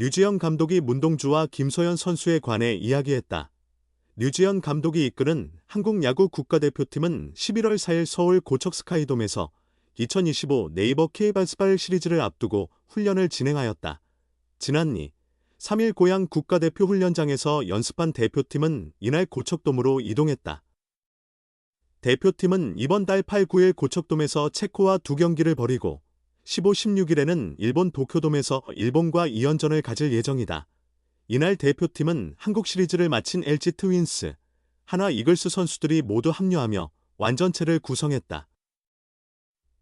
류지영 감독이 문동주와 김소연 선수에 관해 이야기했다. 류지현 감독이 이끄는 한국 야구 국가대표팀은 11월 4일 서울 고척 스카이돔에서 2025 네이버 K바스발 시리즈를 앞두고 훈련을 진행하였다. 지난니 3일 고향 국가대표 훈련장에서 연습한 대표팀은 이날 고척돔으로 이동했다. 대표팀은 이번 달 8, 9일 고척돔에서 체코와 두 경기를 벌이고 15, 16일에는 일본 도쿄돔에서 일본과 2연전을 가질 예정이다. 이날 대표팀은 한국 시리즈를 마친 LG 트윈스, 하나 이글스 선수들이 모두 합류하며 완전체를 구성했다.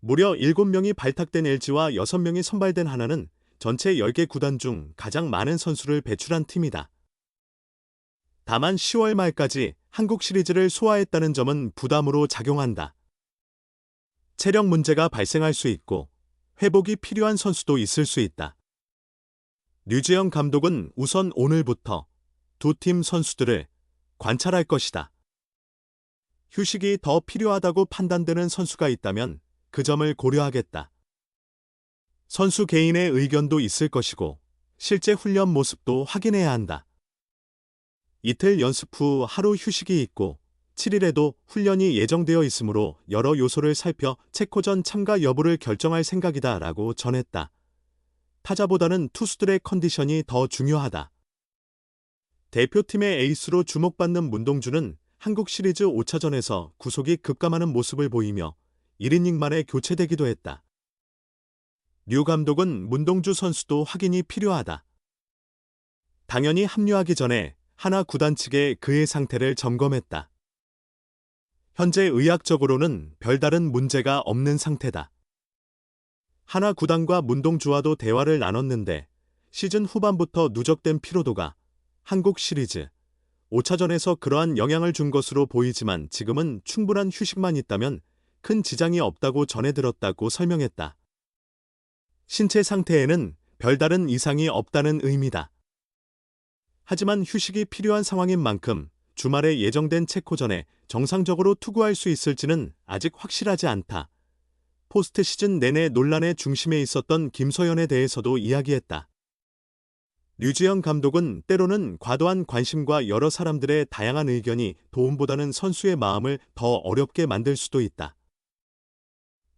무려 7명이 발탁된 LG와 6명이 선발된 하나는 전체 10개 구단 중 가장 많은 선수를 배출한 팀이다. 다만 10월 말까지 한국 시리즈를 소화했다는 점은 부담으로 작용한다. 체력 문제가 발생할 수 있고 회복이 필요한 선수도 있을 수 있다. 류지영 감독은 우선 오늘부터 두 팀 선수들을 관찰할 것이다. 휴식이 더 필요하다고 판단되는 선수가 있다면 그 점을 고려하겠다. 선수 개인의 의견도 있을 것이고 실제 훈련 모습도 확인해야 한다. 이틀 연습 후 하루 휴식이 있고 7일에도 훈련이 예정되어 있으므로 여러 요소를 살펴 체코전 참가 여부를 결정할 생각이다 라고 전했다. 타자보다는 투수들의 컨디션이 더 중요하다. 대표팀의 에이스로 주목받는 문동주는 한국 시리즈 5차전에서 구속이 급감하는 모습을 보이며 1이닝 만에 교체되기도 했다. 류 감독은 문동주 선수도 확인이 필요하다. 당연히 합류하기 전에 하나 구단 측에 그의 상태를 점검했다. 현재 의학적으로는 별다른 문제가 없는 상태다. 하나 구단과 문동주와도 대화를 나눴는데 시즌 후반부터 누적된 피로도가 한국 시리즈 5차전에서 그러한 영향을 준 것으로 보이지만 지금은 충분한 휴식만 있다면 큰 지장이 없다고 전해 들었다고 설명했다. 신체 상태에는 별다른 이상이 없다는 의미다. 하지만 휴식이 필요한 상황인 만큼 주말에 예정된 체코전에 정상적으로 투구할 수 있을지는 아직 확실하지 않다. 포스트 시즌 내내 논란의 중심에 있었던 김소연에 대해서도 이야기했다. 류지영 감독은 때로는 과도한 관심과 여러 사람들의 다양한 의견이 도움보다는 선수의 마음을 더 어렵게 만들 수도 있다.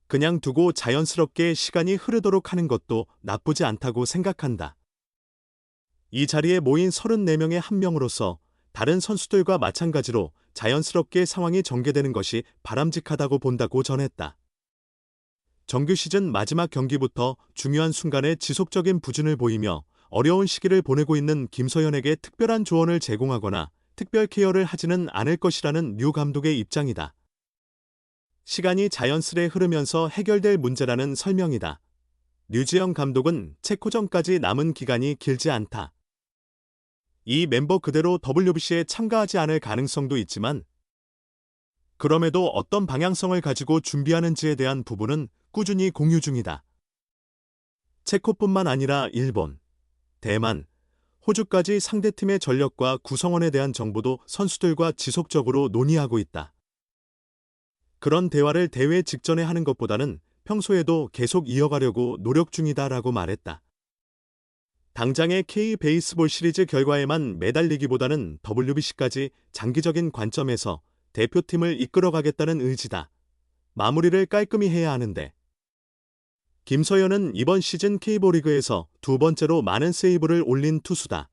그냥 두고 자연스럽게 시간이 흐르도록 하는 것도 나쁘지 않다고 생각한다. 이 자리에 모인 34명의 한 명으로서 다른 선수들과 마찬가지로 자연스럽게 상황이 전개되는 것이 바람직하다고 본다고 전했다. 정규 시즌 마지막 경기부터 중요한 순간에 지속적인 부진을 보이며 어려운 시기를 보내고 있는 김서연에게 특별한 조언을 제공하거나 특별 케어를 하지는 않을 것이라는 류 감독의 입장이다. 시간이 자연스레 흐르면서 해결될 문제라는 설명이다. 류지영 감독은 체코전까지 남은 기간이 길지 않다. 이 멤버 그대로 WBC에 참가하지 않을 가능성도 있지만 그럼에도 어떤 방향성을 가지고 준비하는지에 대한 부분은 꾸준히 공유 중이다. 체코뿐만 아니라 일본, 대만, 호주까지 상대팀의 전력과 구성원에 대한 정보도 선수들과 지속적으로 논의하고 있다. 그런 대화를 대회 직전에 하는 것보다는 평소에도 계속 이어가려고 노력 중이다라고 말했다. 당장의 K 베이스볼 시리즈 결과에만 매달리기보다는 WBC까지 장기적인 관점에서 대표팀을 이끌어가겠다는 의지다. 마무리를 깔끔히 해야 하는데 김서연은 이번 시즌 K보리그에서 두 번째로 많은 세이브를 올린 투수다.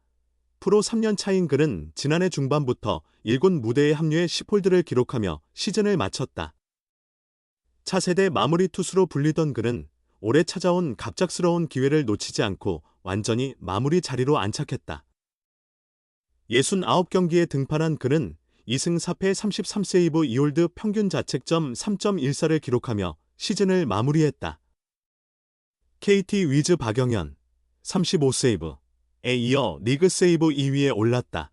프로 3년 차인 그는 지난해 중반부터 1군 무대에 합류해 10홀드를 기록하며 시즌을 마쳤다. 차세대 마무리 투수로 불리던 그는 올해 찾아온 갑작스러운 기회를 놓치지 않고 완전히 마무리 자리로 안착했다. 69경기에 등판한 그는 2승 4패 33세이브 2홀드 평균 자책점 3.14를 기록하며 시즌을 마무리했다. KT 위즈 박영현 35세이브에 이어 리그 세이브 2위에 올랐다.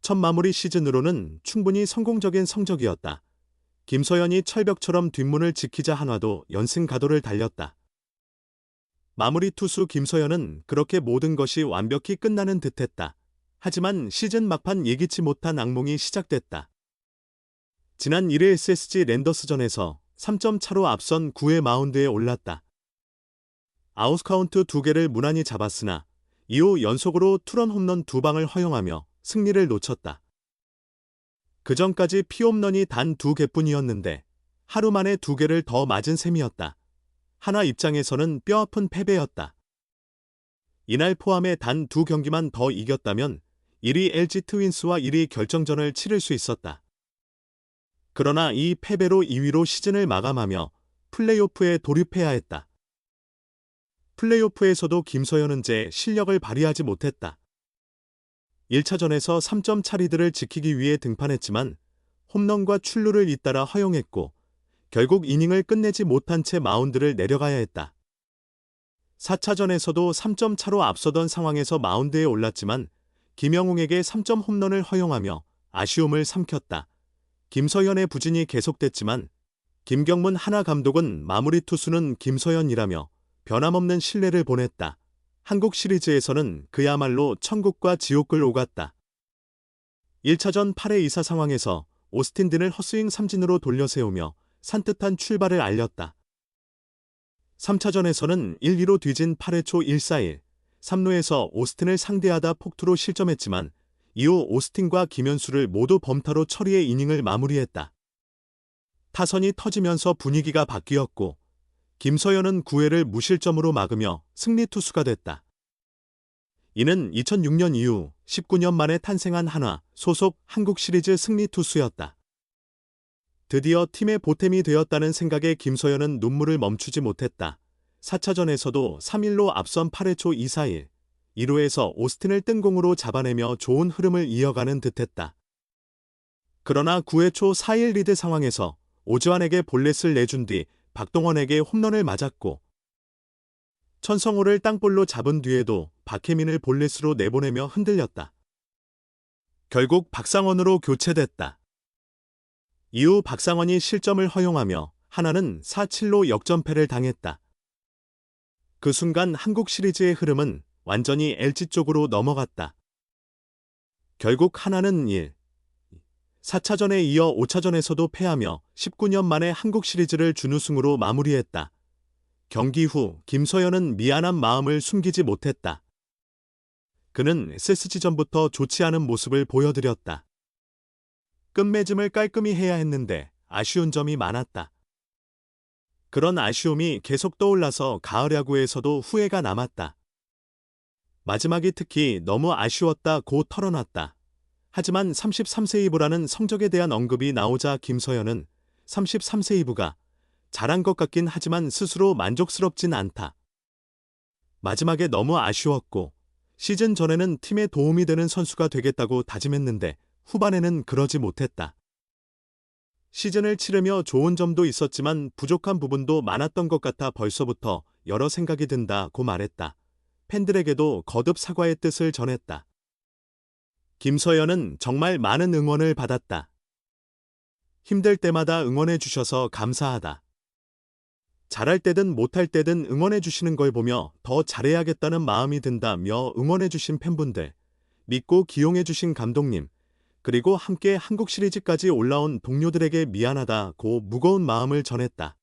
첫 마무리 시즌으로는 충분히 성공적인 성적이었다. 김서연이 철벽처럼 뒷문을 지키자 한화도 연승 가도를 달렸다. 마무리 투수 김서연은 그렇게 모든 것이 완벽히 끝나는 듯했다. 하지만 시즌 막판 예기치 못한 악몽이 시작됐다. 지난 1회 SSG 랜더스전에서 3점 차로 앞선 9회 마운드에 올랐다. 아웃카운트 2개를 무난히 잡았으나 이후 연속으로 투런 홈런 두 방을 허용하며 승리를 놓쳤다. 그 전까지 피홈런이 단 두 개뿐이었는데 하루 만에 두 개를 더 맞은 셈이었다. 하나 입장에서는 뼈아픈 패배였다. 이날 포함해 단 두 경기만 더 이겼다면 1위 LG 트윈스와 1위 결정전을 치를 수 있었다. 그러나 이 패배로 2위로 시즌을 마감하며 플레이오프에 돌입해야 했다. 플레이오프에서도 김서현은 제 실력을 발휘하지 못했다. 1차전에서 3점 차리들을 지키기 위해 등판했지만 홈런과 출루를 잇따라 허용했고 결국 이닝을 끝내지 못한 채 마운드를 내려가야 했다. 4차전에서도 3점 차로 앞서던 상황에서 마운드에 올랐지만 김영웅에게 3점 홈런을 허용하며 아쉬움을 삼켰다. 김서현의 부진이 계속됐지만 김경문 하나 감독은 마무리 투수는 김서현이라며 변함없는 신뢰를 보냈다. 한국 시리즈에서는 그야말로 천국과 지옥을 오갔다. 1차전 8회 2사 상황에서 오스틴든을 헛스윙 삼진으로 돌려세우며 산뜻한 출발을 알렸다. 3차전에서는 1, 2로 뒤진 8회 초 1사일 3루에서 오스틴을 상대하다 폭투로 실점했지만 이후 오스틴과 김현수를 모두 범타로 처리해 이닝을 마무리했다. 타선이 터지면서 분위기가 바뀌었고 김서현은 9회를 무실점으로 막으며 승리 투수가 됐다. 이는 2006년 이후 19년 만에 탄생한 한화 소속 한국 시리즈 승리 투수였다. 드디어 팀의 보탬이 되었다는 생각에 김서현은 눈물을 멈추지 못했다. 4차전에서도 3-1로 앞선 8회 초 2-4-1, 1호에서 오스틴을 뜬공으로 잡아내며 좋은 흐름을 이어가는 듯했다. 그러나 9회 초4-1 리드 상황에서 오즈환에게 볼넷을 내준 뒤 박동원에게 홈런을 맞았고 천성호를 땅볼로 잡은 뒤에도 박혜민을 볼넷으로 내보내며 흔들렸다. 결국 박상원으로 교체됐다. 이후 박상원이 실점을 허용하며 하나는 4-7로 역전패를 당했다. 그 순간 한국 시리즈의 흐름은 완전히 LG 쪽으로 넘어갔다. 결국 하나는 1, 4차전에 이어 5차전에서도 패하며 19년 만에 한국 시리즈를 준우승으로 마무리했다. 경기 후 김서현은 미안한 마음을 숨기지 못했다. 그는 SSG전부터 좋지 않은 모습을 보여드렸다. 끝맺음을 깔끔히 해야 했는데 아쉬운 점이 많았다. 그런 아쉬움이 계속 떠올라서 가을 야구에서도 후회가 남았다. 마지막이 특히 너무 아쉬웠다 고 털어놨다. 하지만 33세 2부라는 성적에 대한 언급이 나오자 김서현은 33세 2부가 잘한 것 같긴 하지만 스스로 만족스럽진 않다. 마지막에 너무 아쉬웠고 시즌 전에는 팀에 도움이 되는 선수가 되겠다고 다짐했는데 후반에는 그러지 못했다. 시즌을 치르며 좋은 점도 있었지만 부족한 부분도 많았던 것 같아 벌써부터 여러 생각이 든다고 말했다. 팬들에게도 거듭 사과의 뜻을 전했다. 김서연은 정말 많은 응원을 받았다. 힘들 때마다 응원해 주셔서 감사하다. 잘할 때든 못할 때든 응원해 주시는 걸 보며 더 잘해야겠다는 마음이 든다며 응원해 주신 팬분들, 믿고 기용해 주신 감독님, 그리고 함께 한국 시리즈까지 올라온 동료들에게 미안하다고 무거운 마음을 전했다.